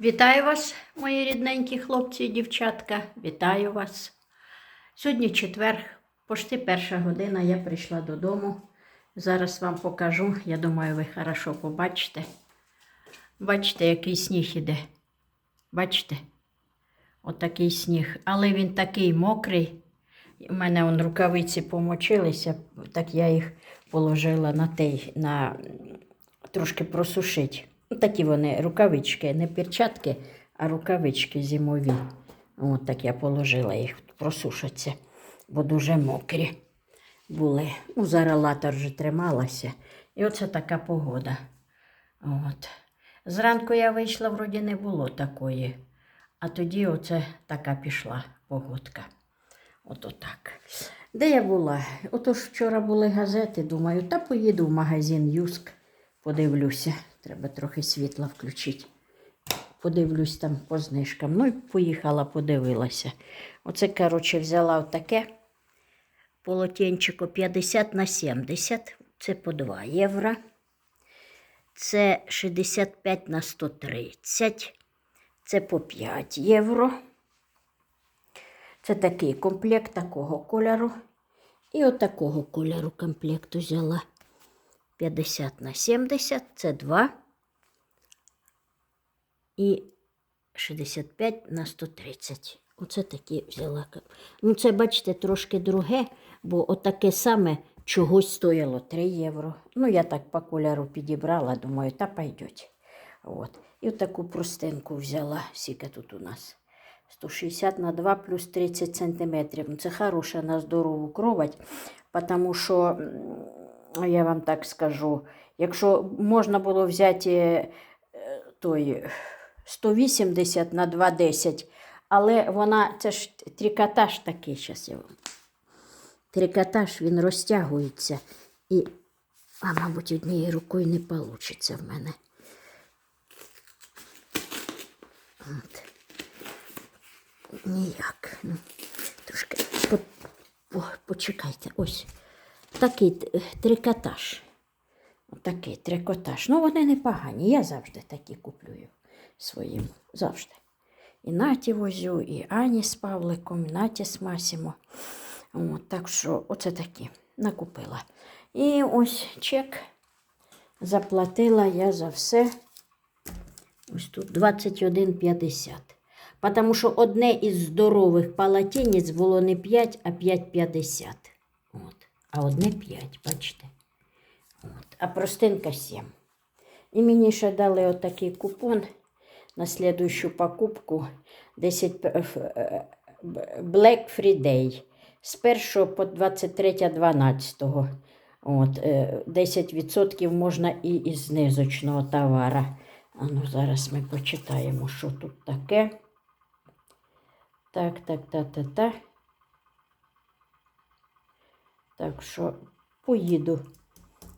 Вітаю вас, мої рідненькі хлопці і дівчатка. Вітаю вас. Сьогодні четвер, почти перша година. Я прийшла додому. Зараз вам покажу. Я думаю, ви хорошо побачите. Бачите, який сніг іде. Бачите? Отакий сніг. Але він такий мокрий. У мене он рукавиці помочилися, так я їх положила на той, на трошки просушить. Ну, Такі вони рукавички, не перчатки, а рукавички зимові. От так я положила їх, просушаться, бо дуже мокрі були. Ну, зараз лата вже трималася. І оце така погода. От. Зранку я вийшла, вроді не було такої. А тоді оце така пішла погодка. Ото так. Де я була? Отож вчора були газети, думаю, та поїду в магазин Юск, подивлюся. Треба трохи світла включити. Подивлюсь там по знижкам. Ну і поїхала, подивилася. Оце, коротше, взяла отаке полотенчико 50 на 70. Це по 2 євро. Це 65 на 130. Це по 5 євро. Це такий комплект такого кольору. І от кольору комплект взяла. 50 на 70, це 2. І 65 на 130. Оце такі взяла. Ну, це, бачите, трошки друге, бо отаке саме чогось стояло 3 євро. Ну, я так по кольору підібрала, думаю, та пойдеть. От. І отаку простинку взяла. Скільки тут у нас? 160 на 2 плюс 30 сантиметрів. Ну, Це хороша на здорову кровать, тому що, я вам так скажу, якщо можна було взяти е, той 180 на 2,10, але вона, це ж трикотаж такий, зараз я вам. Трикотаж, він розтягується і, а мабуть, однією рукою не вийде в мене. От. Ніяк. Ну, Трошки по, по, почекайте. Ось такий трикотаж. Такий трикотаж. Ну, вони непогані. Я завжди такі куплюю своїм. Завжди. І Наті возю, і Ані з Павликом, і Наті з Масімо. От, так що оце такі накупила. І ось чек заплатила я за все. Ось тут 21,50. Тому що одне із здорових полотенець було не 5, а 5,50. А одне 5, бачите. От. А простинка 7. І мені ще дали отакий купон на слідущу покупку 10 п- ф- е, Black Friday з 1 по 23.12. От, е, 10% можна і із знижочного товара. А ну, зараз ми почитаємо, що тут таке. Так, так, так, так, так. Так що поїду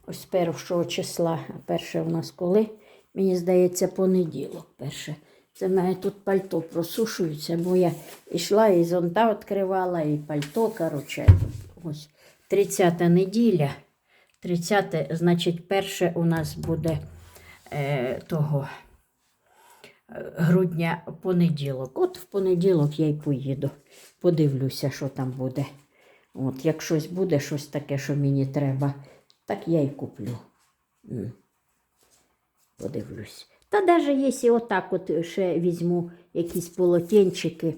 ось першого числа. А Перше у нас коли? Мені здається, понеділок. Перше. Це в мене тут пальто просушується, бо я йшла і зонта відкривала, і пальто. Коротше, ось 30 неділя. 30, значить, перше у нас буде е, того е, грудня понеділок. От в понеділок я й поїду. Подивлюся, що там буде. От, як щось буде, щось таке, що мені треба, так я й куплю. Подивлюсь. Та навіть якщо отак от ще візьму якісь полотенчики,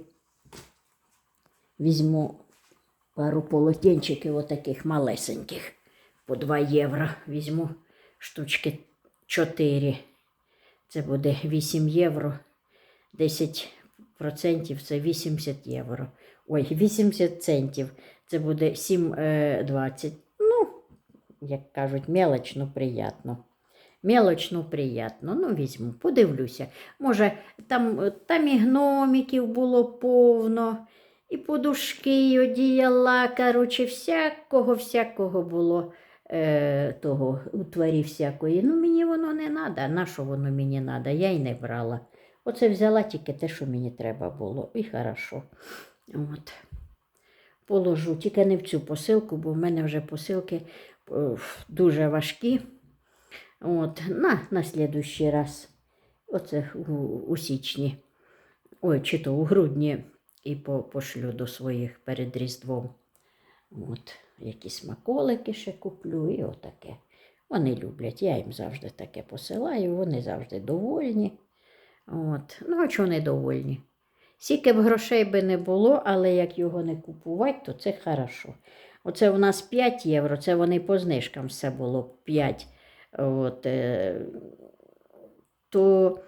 візьму пару полотенчиків отаких малесеньких по 2 євро. Візьму штучки 4. Це буде 8 євро. 10% це 80 євро. Ой, 80 центів. Це буде 7,20. Ну, як кажуть, мелочно приємно. Мелочно приємно. Ну, візьму, подивлюся. Може, там, е, там і гномиків було повно, і подушки, і одіяла, коротше, всякого, всякого було е, того утварі всякої. Ну, мені воно не треба. На що воно мені треба? Я й не брала. Оце взяла тільки те, що мені треба було. І хорошо. От. Положу, тільки не в цю посилку, бо в мене вже посилки е, дуже важкі. От, на, на слідущий раз Оце у, у січні, ой, чи то у грудні, і по, пошлю до своїх перед Різдвом. От, якісь смаколики ще куплю і отаке. Вони люблять, я їм завжди таке посилаю, вони завжди довольні. От. Ну, а чого не довольні? Скільки б грошей би не було, але як його не купувати, то це хорошо. Оце у нас 5 євро, це вони по знижкам все було 5. От, е, то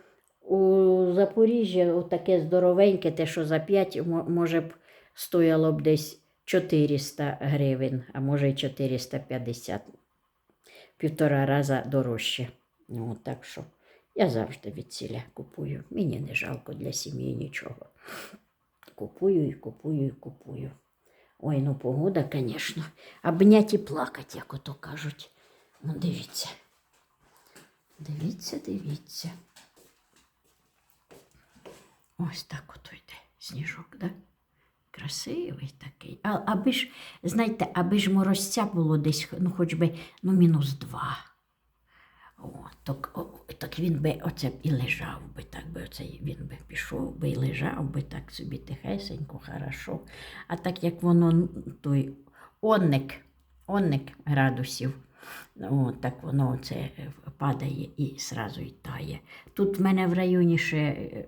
у Запоріжжі таке здоровеньке, те, що за 5, може б стояло б десь 400 гривень, а може й 450. Півтора раза дорожче. Ну, так що я завжди від ціля купую. Мені не жалко для сім'ї нічого. Купую і купую і купую. Ой, ну погода, звісно. Обнять і плакать, як ото кажуть. Ну, дивіться. Дивіться, дивіться. Ось так ото йде сніжок, да? Красивий такий. А, аби ж, знаєте, аби ж морозця було десь, ну, хоч би ну, мінус два. Так, так він би оце і лежав би, так би оце він би пішов би і лежав би так собі тихесенько, хорошо. А так як воно той онник, онник градусів, о, так воно оце е, падає і сразу й тає. Тут в мене в районі ще е,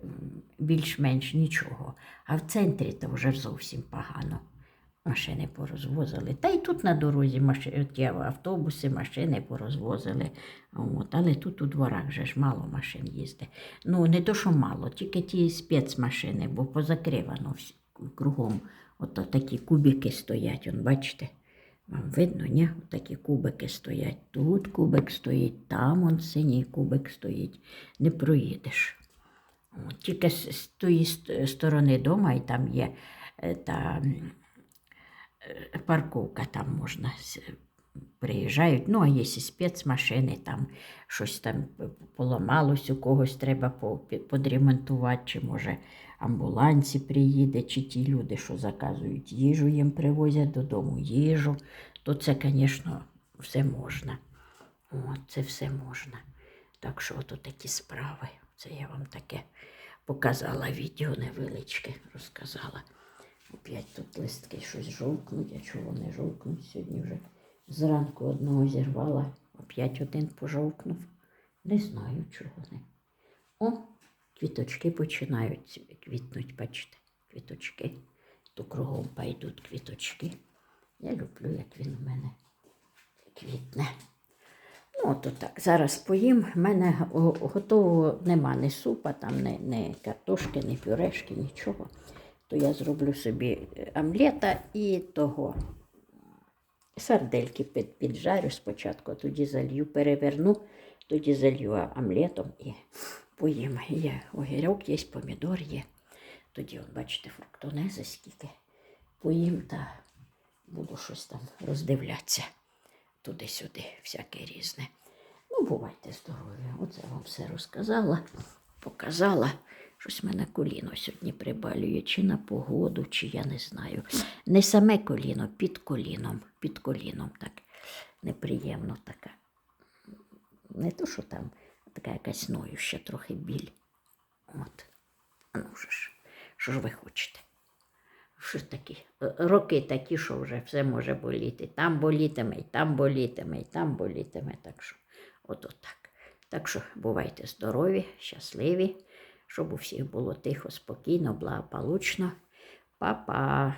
більш-менш нічого, а в центрі то вже зовсім погано. Машини порозвозили. Та й тут на дорозі маши, автобуси, машини порозвозили. От, але тут у дворах вже ж мало машин їздить. Ну, не то, що мало, тільки ті спецмашини, бо позакривано всі, кругом. Ото такі кубики стоять, он, бачите? Вам видно, ні? Такі кубики стоять. Тут кубик стоїть, там он синій кубик стоїть. Не проїдеш. От, тільки з, з тої сторони дома, і там є е, та парковка, там можна приїжджають. Ну, а якщо спецмашини, там щось там поламалось, у когось треба по- подремонтувати, чи може амбулансі приїде, чи ті люди, що заказують їжу, їм привозять додому їжу, то це, звісно, все можна. О, це все можна. Так що ото такі справи. Це я вам таке показала відео невеличке, розказала. Опять тут листки щось жовкнуть, а чого вони жовкнуть? Сьогодні вже зранку одного зірвала, опять один пожовкнув. Не знаю, чого не. О, квіточки починають квітнуть, бачите, квіточки. То кругом пойдуть квіточки. Я люблю, як він у мене квітне. Ну, то так, зараз поїм. У мене готового нема ні супа, там, ні, ні картошки, ні пюрешки, нічого. То я зроблю собі е, омлета і того сардельки під, піджарю спочатку, тоді залью, переверну, тоді залью омлетом і поїм. Є огірок, є помідор є. Тоді, от, бачите, фруктонези скільки. Поїм та буду щось там роздивлятися туди-сюди, всяке різне. Ну, бувайте здорові. Оце вам все розказала, показала. Щось мене коліно сьогодні прибалює, чи на погоду, чи я не знаю. Не саме коліно, під коліном, під коліном так неприємно така. Не то, що там така якась ноюща трохи біль. От. Ну що ж, що ж ви хочете? Що такі? Е, Роки такі, що вже все може боліти. Там болітиме, і там болітиме, і там болітиме. Так що, от так. Так що бувайте здорові, щасливі, щоб у всіх було тихо, спокійно, благополучно. Па-па!